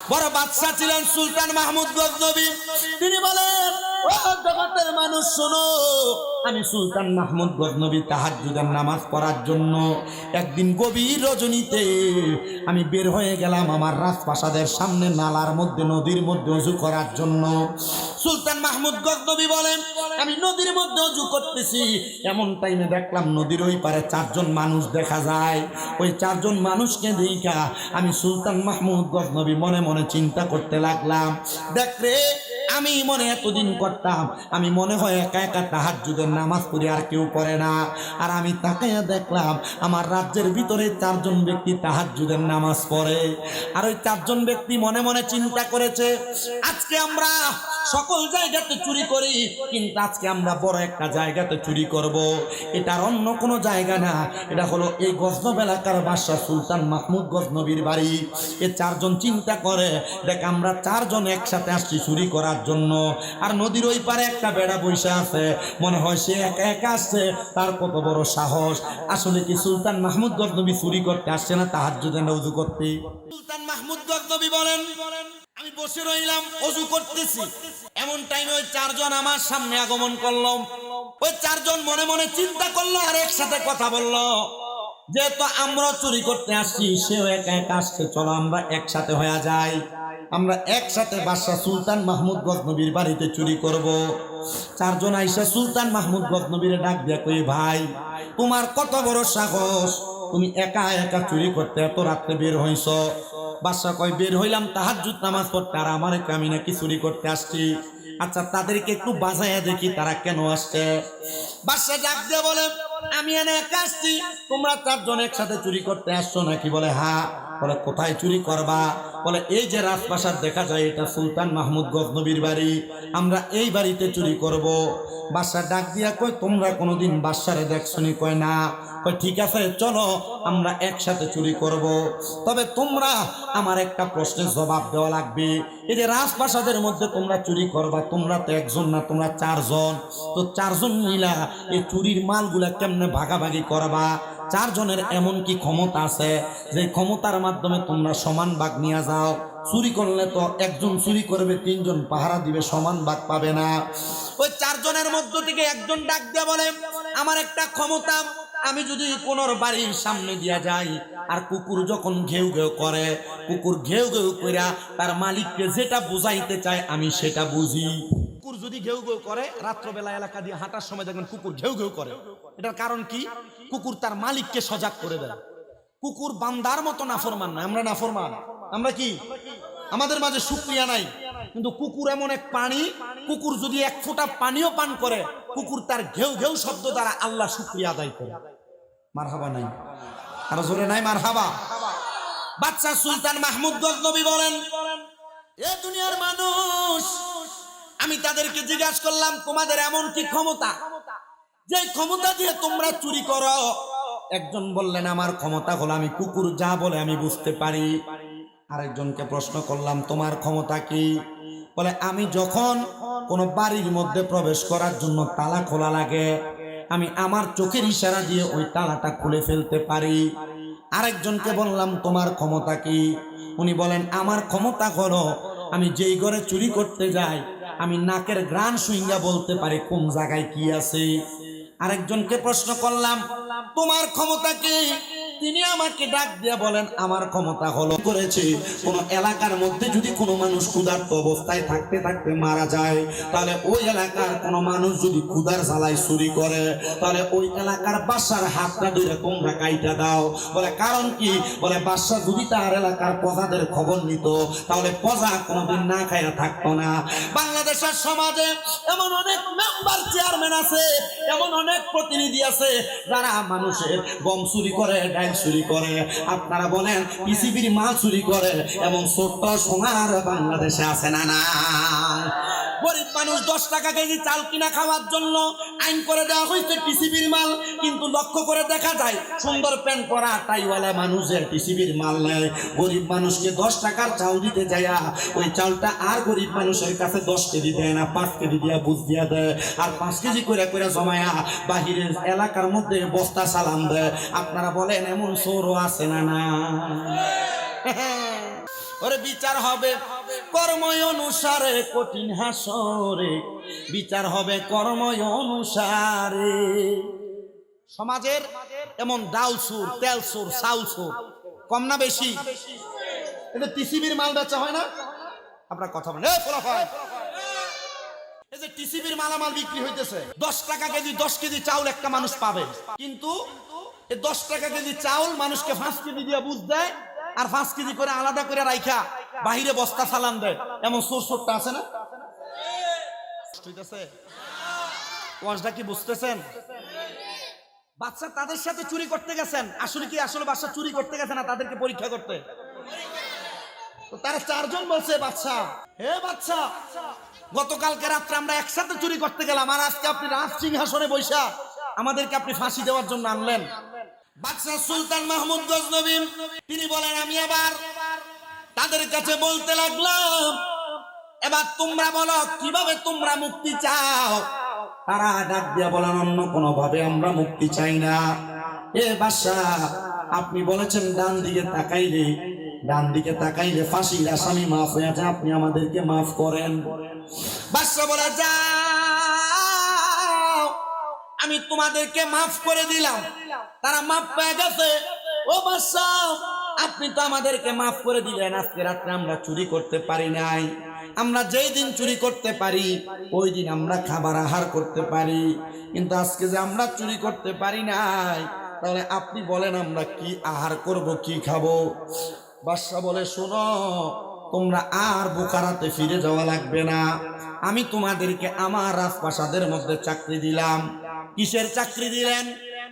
বড় বাদশাহ ছিলেন সুলতান মাহমুদ গজনবী। তিনি বলেন জগতের মানুষ, শোনো। আমি সুলতান মাহমুদ গজনবী তাহাজ্জুদের নামাজ পড়ার জন্য একদিন গভীর রজনীতে আমি বের হয়ে গেলাম আমার রাজপ্রাসাদের সামনে নালার মধ্যে, নদীর মধ্যে অজু করার জন্য। সুলতান মাহমুদ গজনবী বলেন, আমি নদীর মধ্যে অজু করতেছি। এমন টাইমে দেখলাম নদীর ওই পারে চারজন মানুষ দেখা যায়। ওই চারজন মানুষকে দেখা আমি সুলতান মাহমুদ গজনবী মনে মনে চিন্তা করতে লাগলাম, দেখ রে আমি মনে এতদিন করতাম, আমি মনে হয় একা একা তাহার যুগের নামাজ পড়ি আর কেউ করে না। আর আমি তাকাইয়া দেখলাম, আমার রাজ্যের ভিতরে চারজন ব্যক্তি তাহার যুগের নামাজ পড়ে। আর ওই চারজন ব্যক্তি মনে মনে চিন্তা করেছে, আজকে আমরা সকল জায়গাতে চুরি করি, কিন্তু আজকে আমরা বড় একটা জায়গাতে চুরি করব। এটার অন্য কোনো জায়গা না, এটা হলো এই গজনব এলাকার বাদশাহ সুলতান মাহমুদ গজনবীর বাড়ি। এ চারজন চিন্তা করে, দেখ আমরা চারজন একসাথে আসছি চুরি করার জন্য। আর নদীর ওই পারে একটা বেড়া বৈশা আছে, মনে হয় সে একা একা আসছে, তার কত বড় সাহস। আসলে কি সুলতান মাহমুদ গজনবী চুরি করতে আসছে না তাহার যদি উজু করতে? সুলতান মাহমুদ গজনবী বলেন, আমি বসে রইলাম, অজু করতেছি। এমন টাইমে ওই চারজন আমার সামনে আগমন করল। ওই চারজন মনে মনে চিন্তা করল আর একসাথে কথা বলল। যেহেতু আমরা চুরি করতে আসছি, সেও একা একা আসছে, চলো আমরা একসাথে হয়ে যাই। আমরা একসাথে বাদশাহ সুলতান মাহমুদ গজনবীর বাড়িতে চুরি করব। চারজন আইসা সুলতান মাহমুদ গজনবীর ডাক দিয়া কই ভাই, তোমার কত বড় সাহস? তুমি একা একা চুরি করতে এত রাত্রে বের হইছ? বাদশাহ কয়, বের হইলাম, তাহাজ্জুদ নামাজ পড়তে, আর আমার আমি নাকি চুরি করতে আসছি। আচ্ছা তাদেরকে একটু বাজাইয়া দেখি তারা কেন আসছে? বাদশাহ ডাক দিয়ে বলে, আমি এনে একা আসছি, তোমরা চারজন একসাথে চুরি করতে আসছো নাকি? বলে হ্যাঁ। বলে, কোথায় চুরি করবা? বলে, এই যে রাজপ্রাসাদ দেখা যায়, এটা সুলতান মাহমুদ গজনবীর বাড়ি। আমরা এই বাড়িতে চুরি করব। বাদশাহ ডাক দিয়া কই তোমরা কোনোদিন বাদশারে দেখছনি? কয়, না। কয়, ঠিক আছে, চলো, আমরা একসাথে চুরি করব। তবে তোমরা আমার একটা প্রশ্নের জবাব দেওয়া লাগবে। এই যে রাজপ্রাসাদের মধ্যে তোমরা চুরি করবা, তোমরা তো একজন না, তোমরা চারজন। তো চারজন মিলা এই চুরির মালগুলা কেমনে ভাগাভাগি করবা? চারজনের এমন কি ক্ষমতা আছে যে ক্ষমতার মাধ্যমে তোমরা সমান ভাগ নিয়ে যাও? চুরি করলে তো একজন চুরি করবে, তিনজন পাহারা দিবে, সমান ভাগ পাবে না। ওই চারজনের মধ্য থেকে একজন ডাক দিয়ে বলে, আমার একটা ক্ষমতা, আমি যদি কোনোর বাড়ির সামনে দিয়া যাই, আর কুকুর যখন ঘেউ ঘেউ করে, কুকুর ঘেউ ঘেউ কইরা তার মালিককে যেটা বুঝাইতে চায়, আমি সেটা বুঝি। কুকুর যদি ঘেউ ঘেউ করে, রাত্রবেলা এলাকা দিয়ে হাঁটার সময় দেখবেন কুকুর ঘেউ ঘেউ করে। এটার কারণ কি? কুকুর তার মালিককে সজাগ করে দেয়। কুকুর বান্দার মতো নাফরমান না আমরা নাফরমান। আমরা কি? আমাদের মাঝে সুক্রিয়া নাই। কিন্তু কুকুর এমন এক পানি কুকুর যদি এক ফোঁটা পানিও পান করে, কুকুর তার ঘেউ ঘেউ শব্দ দ্বারা আল্লাহ সুক্রিয়া আদায় করে। মারহাবা নাই। আর জোরে নাই মারহাবা? বাচ্চা সুলতান মাহমুদ গজনবী বলেন, এ দুনিয়ার মানুষ আমি তাদেরকে জিজ্ঞাসা করলাম, তোমাদের এমন কি ক্ষমতা? যে ক্ষমতা দিয়ে তোমরা চুরি করো। একজন বললেন, আমার ক্ষমতা হলো আমি কুকুর, যা বলে আমি বুঝতে পারি। আরেকজনকে প্রশ্ন করলাম, তোমার ক্ষমতা কি? বলে, আমি যখন কোনো বাড়ির মধ্যে প্রবেশ করার জন্য তালা খোলা লাগে, আমি আমার চোখের ইশারা দিয়ে ওই তালাটা খুলে ফেলতে পারি। আরেকজনকে বললাম, তোমার ক্ষমতা কি? উনি বলেন, আমার ক্ষমতা হলো আমি যেই ঘরে চুরি করতে যাই আমি নাকের গ্রান সুইঙ্গা বলতে পারি, কোন জায়গায় কি আছে? আরেকজনকে প্রশ্ন করলাম, তোমার ক্ষমতা কি? তিনি আমাকে ডাক দিয়ে বলেন, আমার ক্ষমতা হলো করেছে? কোন এলাকার মধ্যে যদি কোনো মানুষ ক্ষুধার্ত অবস্থায় থাকতে থাকতে মারা যায়, তাহলে ওই এলাকার কোন মানুষ যদি ক্ষুধার জ্বালায় চুরি করে, তাহলে ওই এলাকার বাসার হাতটা ধরে তোমরা কাইটা দাও। বলে, কারণ কি? বলে বাসা যদি তার এলাকার প্রজাদের খবর নিত, তাহলে প্রজা কোনোদিন না খাইয়া থাকতো না। বাংলাদেশের সমাজে এমন অনেক মেম্বার চেয়ারম্যান আছে, এমন অনেক প্রতিনিধি আছে, যারা মানুষের গম চুরি করে ডাইল চুরি করে। আপনারা বলেন, পৃথিবীর মাল চুরি করে, এমন ছোট্ট সোনার বাংলাদেশে আছে না না গরিব মানুষ দশ টাকা কেজি চাল কিনা খাওয়ার জন্য আইন করে দেওয়া হয়েছে টিসিবির মাল, কিন্তু লক্ষ্য করে দেখা যায় সুন্দর প্যান্ট পরা টাইওয়ালা মানুষের টিসিবির মাল নেয়। গরিব মানুষকে দশ টাকার চাল দিতে যায়া, ওই চালটা আর গরিব মানুষের কাছে দশ কেজি দেয় না, পাঁচ কেজি দিয়া বুঝ দিয়া দেয়। আর পাঁচ কেজি করে করে জমায়া বাহিরের এলাকার মধ্যে বস্তা সালাম দেয়। আপনারা বলেন, এমন চোরও আছে না না? ওরে বিচার হবে। কর্ম অনুসারে কঠিন হাসরে, বিচার হবে কর্ম অনুসারে সমাজের এমন ডাল সুর, তেল সুর, চাউল সুর, কম না বেশি? এটা টিসিবির মাল বেচা হয় না? আপনার কথা বলেন। এই যে টিসিবির মালামাল বিক্রি হইতেছে, দশ টাকা কেজি, দশ কেজি চাউল একটা মানুষ পাবে। কিন্তু দশ টাকা কেজি চাউল মানুষকে পাঁচ কেজি দিয়ে বুঝ দেয় আর পাঁচ কেজি করে আলাদা করে রাইখা, বাহিরে বস্তা সালান দেয়। এমন সোর সোরটা আছে না? ওয়াজটা কি বুঝতেছেন? বাচ্চা তাদের সাথে চুরি করতে গেছেন। আসলে কি আসলে বাচ্চা চুরি করতে গেছে না তাদেরকে পরীক্ষা করতে? তারা চারজন বলছে, বাচ্চা, হে বাচ্চা, গতকালকে রাত্রে আমরা একসাথে চুরি করতে গেলাম, আর আজকে আপনি রাজ সিংহাসনে বৈশা আমাদেরকে আপনি ফাঁসি দেওয়ার জন্য আনলেন। বাদশাহ সুলতান মাহমুদ গজনবী, তিনি বলেন, আমি আবার তাদের কাছে বলতে লাগলাম, এবার তোমরা বলো, কীভাবে তোমরা মুক্তি চাও? তারা ডাক দিয়া বলেন, অন্য কোনো ভাবে আমরা মুক্তি চাই না। এ বাসা আপনি বলেছেন ডান দিকে তাকাইলে, ডান দিকে তাকাইলে ফাঁসির আসামি মাফ হয়ে আছে আপনি আমাদেরকে মাফ করেন। বাদশা বলে, যাও। আমি তোমাদেরকে মাফ করে দিলাম। তারা মাফ পেয়ে গেছে। ও বাদশা আপনি তো আমাদেরকে মাফ করে দিলেন। আজকে রাত্রে আমরা চুরি করতে পারি নাই। আমরা যেই দিন চুরি করতে পারি, ওই দিন আমরা খাবার আহার করতে পারি। কিন্তু আজকে যে আমরা চুরি করতে পারি নাই, তাহলে আপনি বলেন আমরা কি আহার করব, কি খাব? বাদশা বলে, শোনো, তোমরা আর বোকারাতে ফিরে যাওয়া লাগবে না। আমি তোমাদেরকে আমার রাজপ্রাসাদের মধ্যে চাকরি দিলাম। কিসের চাকরি দিলেন?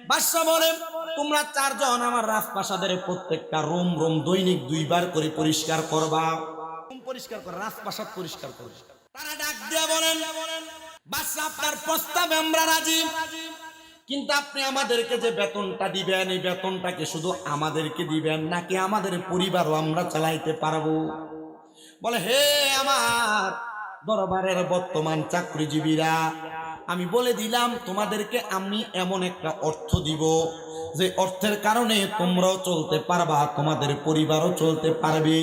বাদশা বলে তোমরা চারজন আমার রাজপ্রাসাদের প্রত্যেকটা রুম রুম দৈনিক দুইবার করে পরিষ্কার করবা। রুম পরিষ্কার কর, রাজপ্রাসাদ পরিষ্কার করবে। তারা ডাক দিয়া বলেন, বাদশা, আপনার প্রস্তাবে আমরা রাজি। কিন্তু আপনি আমাদেরকে যে বেতনটা দিবেন, এই বেতনটাকে শুধু আমাদেরকে দিবেন নাকি আমাদের পরিবারও আমরা চালাইতে পারব? বলে, হে আমার দরবারের বর্তমান চাকরিজীবীরা আমি বলে দিলাম, তোমাদেরকে আমি এমন একটা অর্থ দিব যে অর্থের কারণে তোমরাও চলতে পারবা, তোমাদের পরিবারও চলতে পারবে।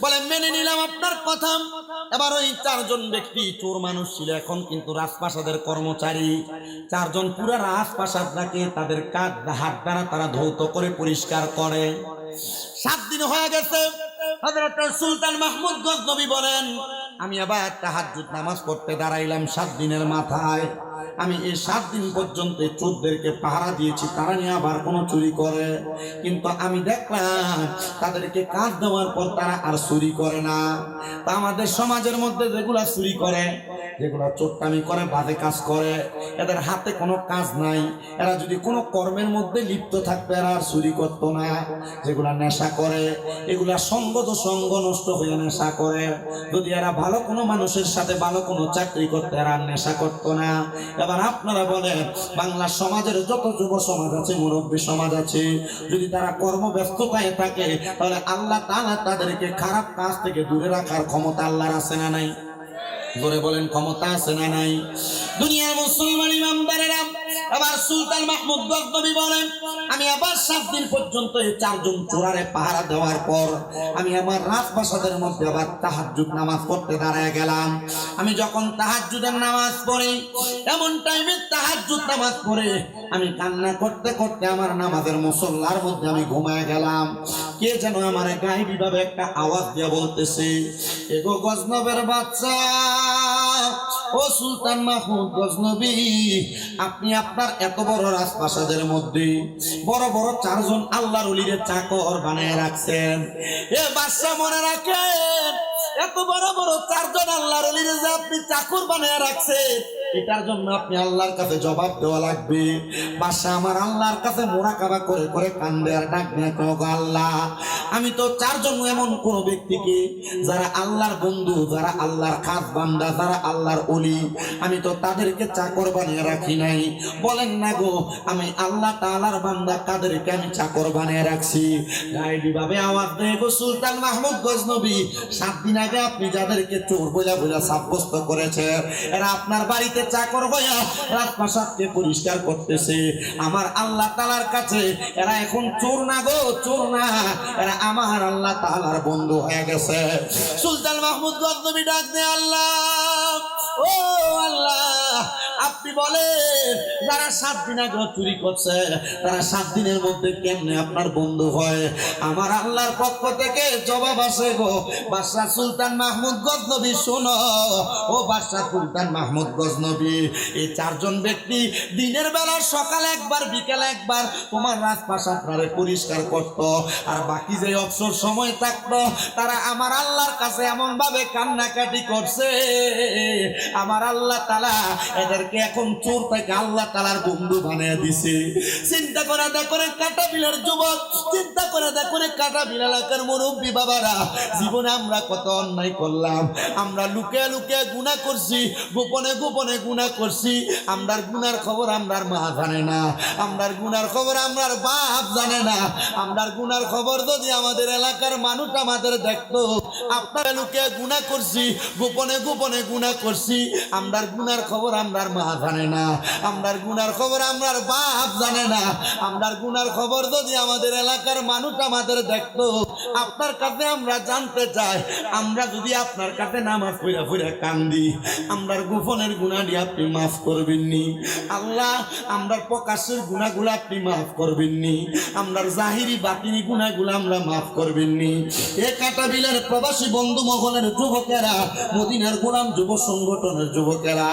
বলে, মেনে নিলাম আপনার কথা। এবার ওই চারজন ব্যক্তি, চোর মানুষ ছিল এখন কিন্তু রাজপ্রাসাদের কর্মচারী। চারজন পুরা রাজপ্রাসাদটাকে তাদের কাজ হাত দ্বারা তারা ধৌত করে পরিষ্কার করে। সাত দিন হয়ে গেছে। সুলতান মাহমুদ গজনবী বলেন আমি আবার একটা তাহাজ্জুদ নামাজ পড়তে দাঁড়াইলাম সাত দিনের মাথায়। আমি এই সাত দিন পর্যন্ত চোরদেরকে পাহারা দিয়েছি, তারা নিয়ে আবার কোনো চুরি করে। কিন্তু আমি দেখলাম তাদেরকে কাজ দেওয়ার পর তারা আর চুরি করে না। তা আমাদের সমাজের মধ্যে যেগুলা চুরি করে যেগুলা চোট্টামি করে, বাজে কাজ করে, এদের হাতে কোনো কাজ নাই। এরা যদি কোনো কর্মের মধ্যে লিপ্ত থাকতো এরা আর চুরি করতো না। যেগুলা নেশা করে, এগুলা সঙ্গ তো সঙ্গ নষ্ট হয়ে নেশা করে। যদি এরা ভালো কোনো মানুষের সাথে ভালো কোনো চাকরি করতে, এরা নেশা করতো না। এবার আপনারা বলেন, বাংলা সমাজের যত যুব সমাজ আছে, মুরব্বী সমাজ আছে, যদি তারা কর্ম কর্মব্যস্ততায় থাকে, তাহলে আল্লাহ তাআলা তাদেরকে খারাপ কাজ থেকে দূরে রাখার ক্ষমতা আল্লাহর আছে না নাই? ধরে বলেন ক্ষমতা আছে না নাই? দুনিয়ার মুসলমান ইমামদারেরা আবার সুলতান মাহমুদ গজনবী বলেন, আমি আবার সাত দিন পর্যন্ত এই চারজন চোরারে পাহারা দেওয়ার পর আমি আমার রাজপ্রাসাদের মধ্যে আবার তাহাজ্জুদ নামাজ পড়তে দাঁড়ায় গেলাম। আমি যখন তাহাজ্জুদের নামাজ পড়ি, এমন টাইমে তাহাজ্জুদ নামাজ পড়ে আমি কান্না করতে করতে আমার নামাজের মুসল্লার মধ্যে আমি ঘুমায় গেলাম। কে যেন আমার গায়ে ভাবে একটা আওয়াজ দিয়ে বলতেছে, এগো গজনবের বাচ্চা ও সুলতান মাহমুদ গজনবী, আপনি আপনার এত বড় রাজপ্রাসাদের মধ্যে বড় বড় চারজন আল্লাহর অলিরে চাকর বানায় রাখছেন। এ বাদশা মনে রাখেন, এত বড় বড় চারজন আল্লাহর অলিরে যে আপনি চাকর বানায় রাখছেন এটার জন্য আপনি আল্লাহর কাছে জবাব দেওয়া লাগবে। বাসা আমার আল্লাহর কাছে মোরাকাবা করে করে কান্দে আর ডাক আল্লাহ, আমি তো চারজন এমন কোন ব্যক্তিকে, যারা আল্লাহর বন্ধু, যারা আল্লাহর খাস বান্দা যারা আল্লাহর অলি আমি তো তাদেরকে চাকর বানিয়ে রাখি নাই। বলেন না গো, আমি আল্লাহ তাআলার বান্দা তাদেরকে আমি চাকর বানিয়ে রাখছি? গাইবি ভাবে আওয়াজ দেয়, গো সুলতান মাহমুদ গজনবী, সাত দিন আগে আপনি যাদেরকে চোর বোঝা বোঝা সাব্যস্ত করেছে এরা আপনার বাড়িতে চাকর হইয়া রাজপ্রাসাদকে পরিষ্কার করতেছে। আমার আল্লাহ তালার কাছে এরা এখন চোর না গো, চোর না। এরা আমার আল্লাহ তালার বন্ধু হয়ে গেছে। সুলতান মাহমুদ গজনবী ডাক দে আল্লাহ, ও আল্লাহ আপনি বলেন, যারা সাত দিন আগে চুরি করছে, তারা সাত দিনের মধ্যে কেমনে আপনার বন্ধু হয়? আমার আল্লাহর পক্ষ থেকে জবাব আসে গো বাদশাহ সুলতান মাহমুদ গজনবী, শোনো। ও বাদশাহ সুলতান মাহমুদ গজনবী এই চারজন ব্যক্তি দিনের বেলা, সকাল একবার, বিকেলে একবার তোমার রাজপ্রাসাদটারে পরিষ্কার করত। আর বাকি যে অবসর সময় থাকতো, তারা আমার আল্লাহর কাছে এমনভাবে কান্নাকাটি করছে। আমার আল্লাহ তালা এদেরকে এখন চোর থেকে আল্লাহ তালার বন্ধু বানিয়ে দিছে। চিন্তা করে দেখো রে কাটা বিলের যুবক, চিন্তা করে দেখো রে কাটা বিল এলাকার মুরব্বী বাবারা। জীবনে আমরা কত অন্যায় করলাম। আমরা লুকে লুকে গুণা করছি, গোপনে গোপনে গুণা করছি। আমরার গুনার খবর আমরার মা জানে না। আমরার গুনার খবর আমরার বাপ জানে না। আমরার গুনার খবর যদি আমাদের এলাকার মানুষ আমাদের দেখতো, আপনারা লুকে গুণা করছি, গোপনে গোপনে গুণা করছি। আমরার গুনার খবর আমরার মা জানে না, আমরার গুনার খবর আমরার বাপ জানে না। আমরার গুনার খবর যদি আমাদের এলাকার মানুষ আমাদের দেখতো, আপনার কাছে আমরা জানতে চাই। আমরা যদি আপনার কাছে নামাজ পড়া পড়া কান্দি, আমরার গোপনের গুণাটি আপনি মাফ করবেননি। আল্লাহ, আমরার প্রকাশের গুণাগুলো আপনি মাফ করবেন নি আমরার জাহিরি বাতিনি গুণাগুলো আমরা মাফ করবেন নি এ কাটা বিলের প্রবাসী বন্ধু মহলের যুবকেরা, মদিনার গোলাম যুব সংগঠনের যুবকেরা,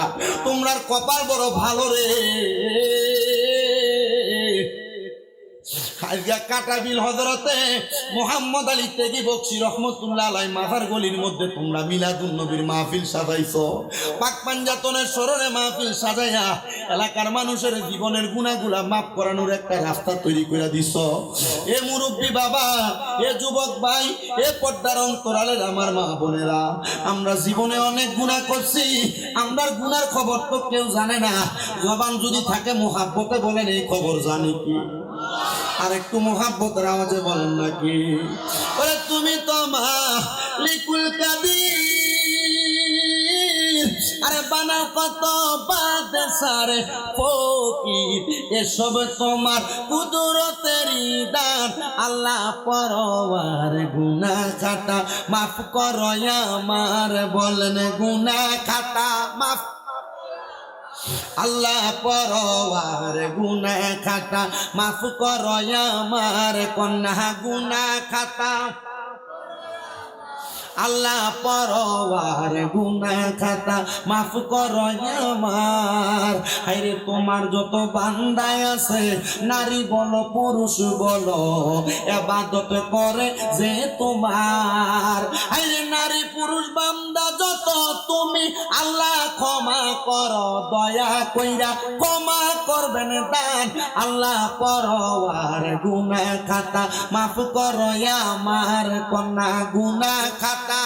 তোমরার কপাল বড় ভালো রে। মোহাম্মদ বক্সি মধ্যে মাহফিল সাজাইছো। পাক পাঞ্জাতনের মাহফিল সাজাইয়া এলাকার মানুষের জীবনের গুণাগুলা মাফ করানোর একটা রাস্তা তৈরি করে দিছ। এ মুরব্বী বাবা, এ যুবক ভাই, এ পর্দার অন্তরালের আমার মা বোনেরা, আমরা জীবনে অনেক গুণা করছি আমরা গুনার খবর তো কেউ জানে না। জবান যদি থাকে, মোহাব্বতে বলেন, এই খবর জানি কি? আর একটু মোহাব্বতের আওয়াজে বলেন নাকি? ওরে তুমি তো আরে বানাও কত বাদ এসব তোমার কুদরতেরই দান আল্লাহ পরওয়ার গুনা খাতা মাফ করো আমার। বলেন গুনা খাতা মাফ আল্লাহ পরওয়ার গুনা খাতা মাফ করো আমার কন্যা গুনা খাতা। আল্লাহ পরওয়ার গুনা খাতা মাফ করো আমার। হাইরে তোমার যত বান্দায় আছে, নারী বলো, পুরুষ বলো, এবাদত করে যে তোমার। হাইরে নারী, পুরুষ, বান্দা, যত তুমি আল্লাহ ক্ষমা করো, দয়া কইরা ক্ষমা করবেন দান। আল্লাহ পরওয়ার গুনা খাতা মাফ করো আমার। কন্যা গুনা খাতা না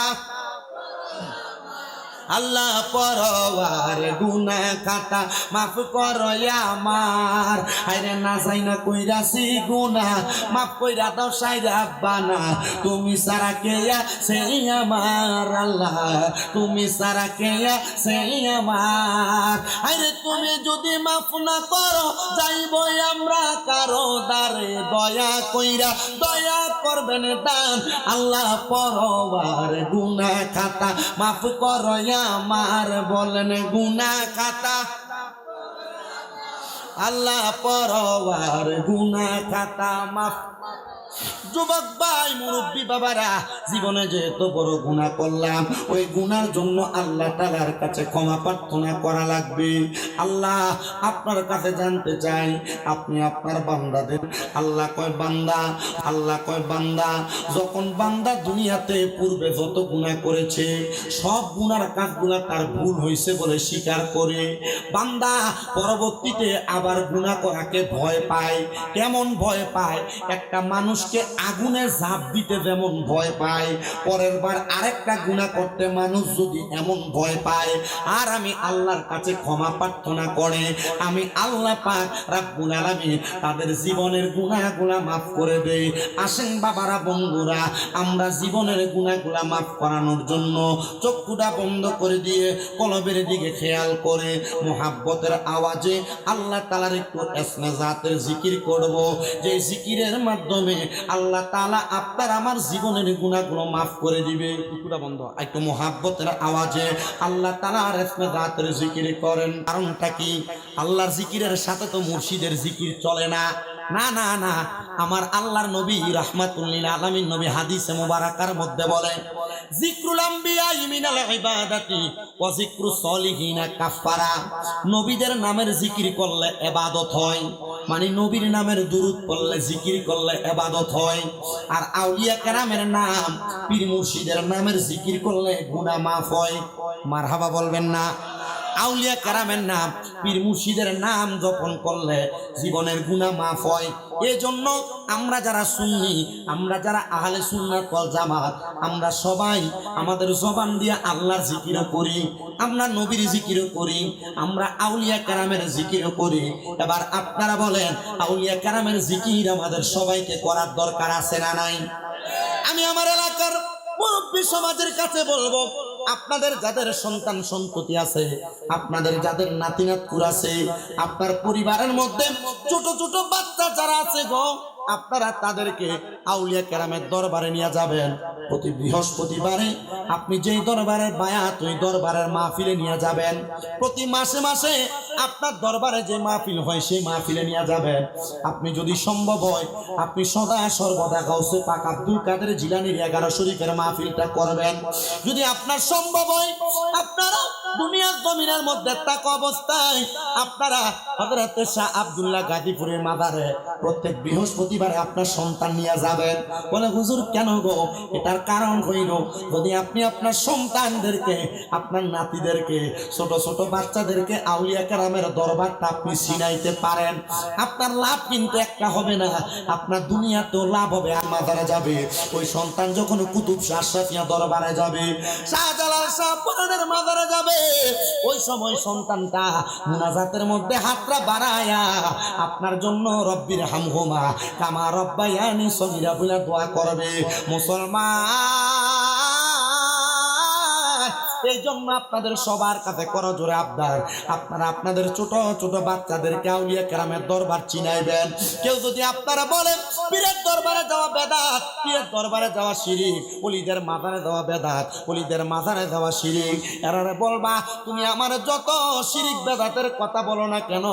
আল্লাহ পরওয়ার গুনা খাতা মাফ করো আমার। আরে না চাই না কইরাছি গুনা মাফ কইরা দাও সাইরা বানা তুমি সারা কেয়া সেই আমার আল্লাহ। তুমি সারা কেয়া সেই আমার। আরে তুমি যদি মাফ না করো, যাইব আমরা কারও দারে দয়া কইরা, দয়া করবেন দান। আল্লাহ পরওয়ার গুনা খাতা মাফ করো আমার বলেন গুনা খাতা। আল্লাহ পর গুনা খাতা মাফ যুবক ভাই, মুরব্বী বাবারা, জীবনে যেহেতু বড় গুণা করলাম, ওই গুনার জন্য আল্লাহ তালার কাছে ক্ষমা প্রার্থনা করা লাগবে। আল্লাহ আপনার কাছে জানতে চাই, আপনি আপনার বান্দাদের, আল্লাহ কয় বান্দা, আল্লাহ কয় বান্দা, যখন বান্দা দুনিয়াতে পূর্বে যত গুণা করেছে, সব গুনার কাজগুলা তার ভুল হয়েছে বলে স্বীকার করে। বান্দা পরবর্তীতে আবার গুণা করাকে ভয় পায়। কেমন ভয় পায়? একটা মানুষকে আগুনে ঝাঁপ দিতে যেমন ভয় পায়, পরের বার আরেকটা গুণা করতে মানুষ যদি এমন ভয় পায়, আর আমি আল্লাহর কাছে ক্ষমা প্রার্থনা করে, আমি আল্লাহ পাক রাব্বুল আলামিন তাদের জীবনের গুনাহগুলা মাফ করে দেই। আসেন বাবারা, বন্ধুরা, আমরা জীবনের গুনাহগুলা মাফ করানোর জন্য চক্ষুটা বন্ধ করে দিয়ে কলবের দিকে খেয়াল করে মোহাব্বতের আওয়াজে আল্লাহ তালার একটু এসমে জাতের জিকির করব। যে জিকিরের মাধ্যমে আল্লাহ তালা আপনার আমার জীবনের গুণাগুলো মাফ করে দিবে। কুকুরা বন্ধ। একটু মোহাব্বতের আওয়াজে আল্লাহ তালা আর এসমে জাতের জিকির করেন। কারণটা কি? আল্লাহর জিকিরের সাথে তো মুর্শিদের জিকির চলে না। না না না। আমার আল্লাহর নবী রাহমাতুল্লিল আলামিন, নবী হাদিসে মুবারাকার মধ্যে বলে জিক্রুল আম্বিয়া মিনাল ইবাদাতি ওয়া জিক্রু কাফারা নবীদের নামের জিকির করলে ইবাদত হয় মানে নবীর নামের দুরূদ পড়লে জিকির করলে ইবাদত হয়। আর আউলিয়া কেরামের নাম, পীর মুর্শিদের নামের জিকির করলে গুনাহ মাফ হয়। মারহাবা বলবেন না। আউলিয়া কারামের নাম, পীর মুর্শিদের নাম জপন করলে জীবনের গুণা মাফ হয়। এই জন্য আমরা যারা শুননি আমরা যারা আহলে সুন্নাত ওয়াল জামাত, আমরা সবাই আমাদের জবান দিয়ে আল্লাহর জিকিরও করি, আমরা নবীর জিকিরও করি, আমরা আউলিয়া কারামের জিকিরও করি। এবার আপনারা বলেন, আউলিয়া কারামের জিকির আমাদের সবাইকে করার দরকার আছে না নাই? আমি আমার এলাকার মুরব্বী সমাজের কাছে বলব, আপনাদের যাদের সন্তান সন্ততি আছে, আপনাদের যাদের নাতি নাতকুর আছে, আপনার পরিবারের মধ্যে ছোট ছোট বাচ্চা যারা আছে গো, আপনারা তাদেরকে আউলিয়া কেরামের দরবারে নিয়ে যাবেন। প্রতি বৃহস্পতিবারে আপনি যেই দরবারের বায়াত, ওই দরবারের মাহফিলে নিয়ে যাবেন। প্রতি মাসে মাসে আপনার দরবারে যে মাহফিল হয়, সেই মাহফিলে নিয়ে যাবেন। আপনি যদি সম্ভব হয়, আপনি সদা সর্বদা গাউসে পাক আব্দুল কাদের জিলানির এগারো শরীফের মাহফিলটা করবেন। যদি আপনার সম্ভব হয় আপনারা দুনিয়ার জমিনের মধ্যে তাক অবস্থায় আপনারা হজরত শাহ আব্দুল্লাহ গাজীপুরের মাদারে প্রত্যেক বৃহস্পতিবারে আপনার সন্তান নিয়ে যাবেন। বলে, হুজুর, কেন গো? এটার কারণ হইল, যদি আপনি আপনার সন্তানদেরকে, আপনার নাতিদেরকে, ছোট ছোট বাচ্চাদেরকে আউলিয়া কেরামের দরবারটা আপনি চিনাইতে পারেন, আপনার লাভ কিন্তু একটা হবে না। আপনার দুনিয়াতেও লাভ হবে, আর মাদারে যাবে। ওই সন্তান যখন কুতুব শাহ দরবারে যাবে, শাহজালাল শাহ মাদারে যাবে ওই সময় সন্তানটা মুনাজাতের মধ্যে হাতটা বাড়ায়া, আপনার জন্য রব্বির হামহুমা কামা রব্বায়ানি সগিরা বলে দোয়া করবে। মুসলমান এই জন্য আপনাদের সবার কাছে করো জোরে আবদার। আপনারা আপনাদের ছোট ছোট বাচ্চাদেরকে আউলিয়া কেরামের দরবার চিনাইবেন। কেউ যদি আপনারা বলেন, পীরের দরবারে যাওয়া বেদাত, পীরের দরবারে যাওয়া শিরিক অলিদের মাজারে যাওয়া বেদাত অলিদের মাজারে যাওয়া শিরিক। এরারে বলবা, তুমি আমার যত শিরিক বেদাতের কথা বলো না কেন,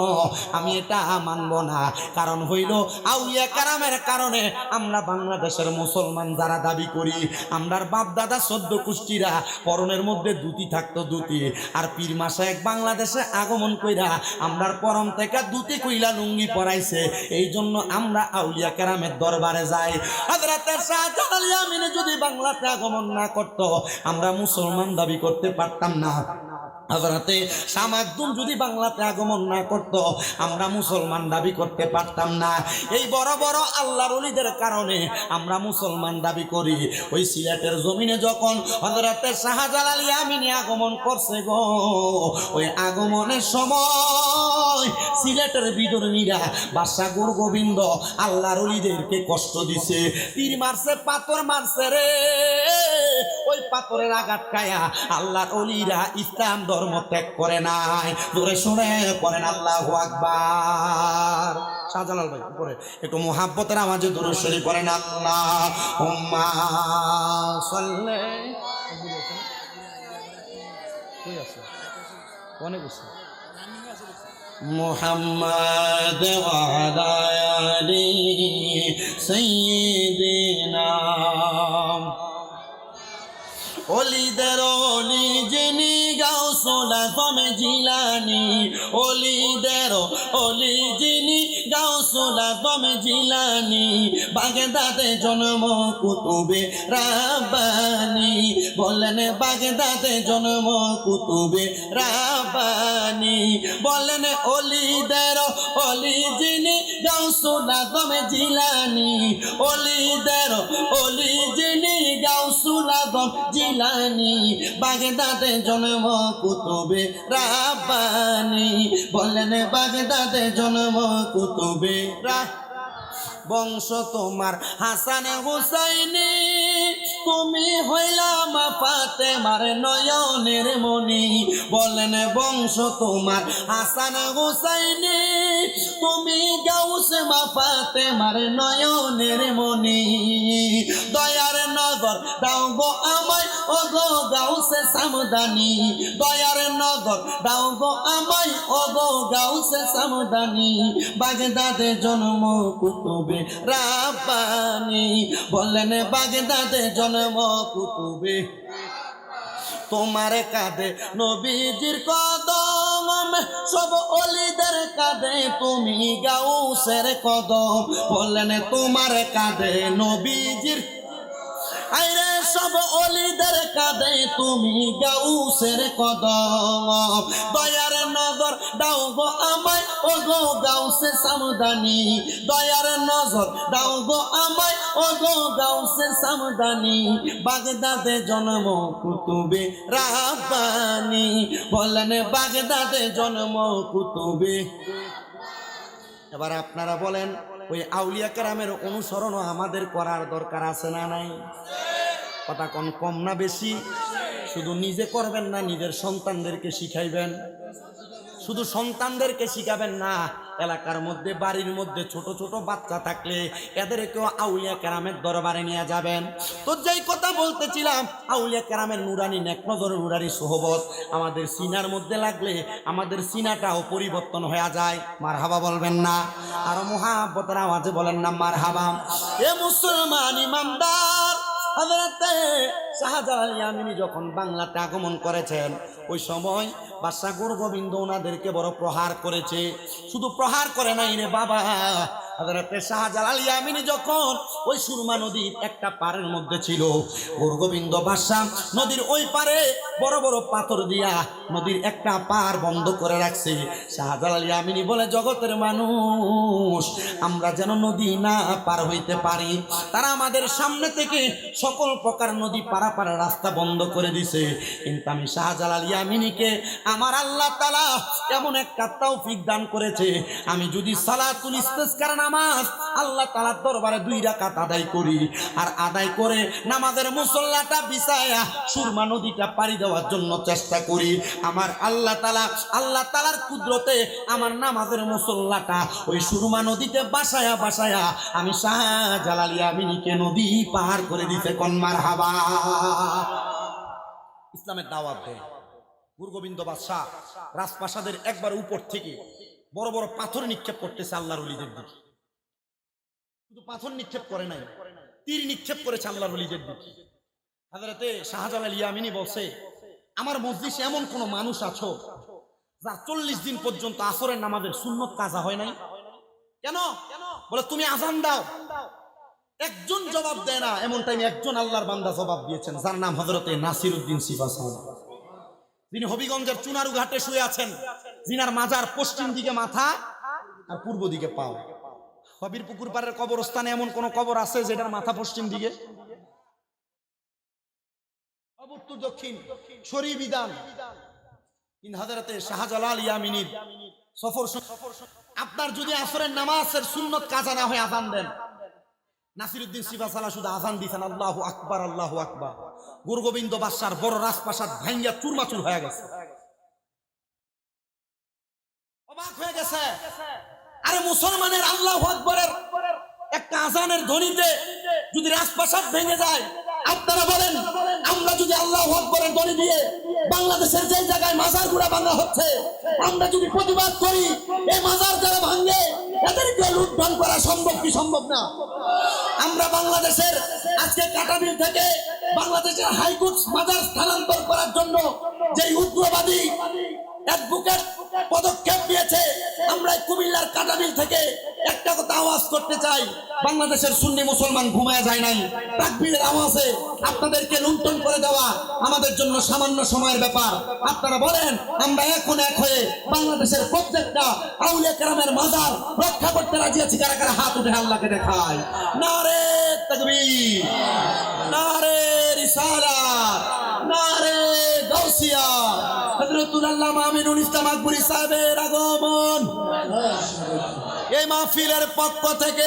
আমি এটা মানব না। কারণ হইল, আউলিয়া কারামের কারণে আমরা বাংলাদেশের মুসলমান যারা দাবি করি, আমরার বাপ দাদা সদ্য কুষ্টিরা, পরনের মধ্যে দুটি থাকতো দুটি। আর পীর মাসা এক বাংলাদেশে আগমন কইরা আমরার পরম থেকে দুটি কইলা লুঙ্গি পরাইছে। এই জন্য আমরা আউলিয়া কেরামের দরবারে যাই। যদি বাংলাতে আগমন না করত, আমরা মুসলমান দাবি করতে পারতাম না। হাজরাতে সামাকদুম যদি বাংলাতে আগমন না করত, আমরা মুসলমান দাবি করতে পারতাম না। এই বড় বড় আল্লাহর অলিদের কারণে আমরা মুসলমান দাবি করি। ওই সিলেটের জমিনে যখন হজরতে শাহজালাল ইয়ামিনী আগমন করছে গো, ওই আগমনের সময় সিলেটের বিদর্মীরা বাদশা গুরু গোবিন্দ আল্লাহর অলিদেরকে কষ্ট দিছে। তীর মারছে, পাথর মারছে রে। ওই পাথরের আঘাত খায়া আল্লাহর অলিরা ইসলাম ধর্ম ত্যাগ করে নাই। জোরে শুনে করেন আল্লাহ আকবার। শাহজালাল ভাই, উপরে। একটু মোহাব্বতের আওয়াজে দূরে শরীফ করেন আল্লাহ উম্মা সাল্লে ওয়ালা আলি সাইয়্যিদিনা। অলিদের অলি যিনি গাউস গাউসুল আজম জিলানি অলিদের অলি যিনি গাউসুল আজম জিলানি, বাগদাদে জন্ম কুতুবে রাব্বানি, বললেন বাগদাদে জন্ম কুতুবে রাব্বানি, বললেন অলিদের অলি যিনি গাউসুল আজম জিলানি অলিদের অলি যিনি গাউসুল আজম জিলানি, বাগদাদে জন্ম কুতুবে রাব্বানি। বললেন বাগদাদে জন্ম কুতুবে রা বংশ তোমার। হাসান হুসাইনি, তুমি হইলাম পাতে মার নয়নের মনি বলেন বংশ তোমার। হাসান হুসাইনি, তুমি গাউসে মাফাতে মার নয়নের মনি দয়ার নগর দাও গো আমায়, ও গো গাউসে সামদানি। দয়ার নগর দাও গো আমায়, ও গো গাউসে সামদানি। বাগদাদে জন্ম কুতুবে রাব্বানি। বললেন বাগদাদে জন্ম কুতুবে। তোমার কাঁধে নবীজির কদম, সব অলিদের কাঁধে তুমি গাউসের কদম। বললেন তোমার কাঁধে নবীজির আইরে সব অলিদের কাঁধে তুমি গাউসের কদম। দয়ার নজর দাও আমায়, ও গো গাউসে সামদানি। দয়ার নজর দাও আমায়, ও গো গাউসে সামদানি। বাগদাদে জন্ম কুতুবে রাব্বানি বলেন বাগদাদে জন্ম কুতুবে। এবার আপনারা বলেন ওই আউলিয়া কেরামের অনুসরণও আমাদের করার দরকার আছে না নাই? কথা কন কম না বেশি? শুধু নিজে করবেন না, নিজের সন্তানদেরকে শিখাইবেন। শুধু সন্তানদেরকে শিখাবেন না এলাকার মধ্যে, বাড়ির মধ্যে ছোট ছোট বাচ্চা থাকলে এদেরকেও আউলিয়া কেরামের দরবারে নিয়ে যাবেন। তো যেই কথা বলতেছিলাম, আউলিয়া কেরামের নুরানি নেক নজর, নুরানি সোহবত। আমাদের সিনার মধ্যে লাগলে আমাদের সিনাটাও পরিবর্তন হয়ে যায়। মার হাবা বলবেন না। আর মহাব্বতের আওয়াজে বলেন না মার হাবা এ মুসলমান ইমানদার হযরতে শাহজালাল ইয়ামিনী যখন বাংলাতে আগমন করেছেন, ওই সময় বাদশাহ গুরু গোবিন্দ ওনাদেরকে বড় প্রহার করেছে। শুধু প্রহার করে নাই রে বাবা, হযরতে শাহজালাল ইয়ামিনী যখন ওই সুরমা নদীর একটা পারের মধ্যে ছিল গুরু গোবিন্দ বাদশাহ নদীর ওই পারে বড় বড় পাথর দিয়া নদীর একটা পার বন্ধ করে রাখছে। শাহজালাল ইয়ামিনী বলে, জগতের মানুষ, আমরা যেন নদী না পার হইতে পারি। তারা আমাদের সামনে থেকে সকল প্রকার নদী পারাপার রাস্তা বন্ধ করে দিছে। কিন্তু আমি শাহজালাল ইয়ামিনীকে, আমার আল্লাহ তালা এমন একটা তৌফিক দান করেছে, আমি যদি সালাতুল ইস্তেসকার নামাজ আল্লাহ তালার দরবারে দুই রাকাত আদায় করি, আর আদায় করে নামাজের মুসল্লাটা বিছায়া সুরমা নদীটা পাড়ি দেওয়ার জন্য চেষ্টা করি। আমার আল্লাহ তালা আল্লাহ তালার কুদরতে আমার নামাজের মুসল্লাটা ওই সুরমা নদীতে বাসায়া বাসায়া আমি শাহজালাল ইয়ামিনীকে নদী পার করে দিতে কন্মার হাবা ইসলামের দাওয়াত দেয়। গুরু গোবিন্দ বাদশাহ রাজপ্রাসাদের একবার উপর থেকে বড় বড় পাথর নিক্ষেপ করতেছে আল্লাহর অলিদের দিকে। শুধু পাথর নিক্ষেপ করে নাই, তীর নিক্ষেপ করেছে আল্লাহর অলিদের দিকে। হাজারাতে শাহজালাল ইয়ামিনী বলছে আমার মসজিদে এমন কোন মানুষ আছো যা চল্লিশ দিন পর্যন্ত আসরের নামাজের সুন্নত কাজা হয় নাই? কেন? বলে, তুমি আজান দাও। একজন জবাব দেয় না, এমন টাইমে একজন আল্লাহর বান্দা জবাব দিয়েছেন, যার নাম হজরতে নাসির উদ্দিন যিনি হবিগঞ্জের চুনারু ঘাটে শুয়ে আছেন, যিনার মাজার পশ্চিম দিকে মাথা আর পূর্ব দিকে পাও। হবির পুকুর পাড়ের কবরস্থানে এমন কোন কবর আছে যেটার মাথা পশ্চিম দিকে? উত্তর দক্ষিণ শরী বিধান তিন হাজারাতে শাহজালাল ইয়ামিনীর সফর আপনার যদি আসরের নামাজের সুন্নত কাজা না হয় আজান দেন। নাসিরুদ্দিন সিবাসালা শুধু আজান দিছেন, আল্লাহু আকবার আল্লাহু আকবার। গুরু গোবিন্দ বাদশার বড় রাজপ্রাসাদ ভাঙ্গিয়া চুরমাচুর হয়ে গেছে। অবাক হয়ে গেছে। আরে মুসলমানের আল্লাহ আকবরের একটা আজানের ধ্বনিতে যদি রাজপ্রাসাদ ভেঙে যায় আপনারা বলেন, আমরা যদি আল্লাহ আকবরের ধ্বনি দিয়ে বাংলাদেশের যে জায়গায় মাজার গুড়া ভাঙা হচ্ছে, আমরা যদি প্রতিবাদ করি, এই মাজার যারা ভাঙে এদেরকে লুটপান করা সম্ভব কি সম্ভব না? আমরা বাংলাদেশের আজকে কাটাবিল থেকে বাংলাদেশের হাইকোর্ট মাজার স্থানান্তর করার জন্য যে উগ্রবাদী অ্যাডভোকেট পদক্ষেপ নিয়েছে, আমরা কুমিল্লার কাটাবিল থেকে আওয়াজ করতে চাই। বাংলাদেশের সুন্নি মুসলমান ঘুমায় যায় নাই। তাকবীরের আওয়াজে আপনাদেরকে লুণ্ঠন করে দেওয়া আমাদের জন্য সামান্য সময়ের ব্যাপার। আপনারা বলেন, আমরা এখন এক হয়ে বাংলাদেশের প্রত্যেকটা আউলে কেরামের মাজার রক্ষা করতে রাজি আছি, কারা কারা হাত উঠে আল্লাহকে দেখায়। নারে তাকবীর, নারে রিসালাত, নারে গাউসিয়া। হযরতুল আল্লামা আমিনুল ইসলাম আকবরী সাহেবের আগমন। এই মাহফিলের পক্ষ থেকে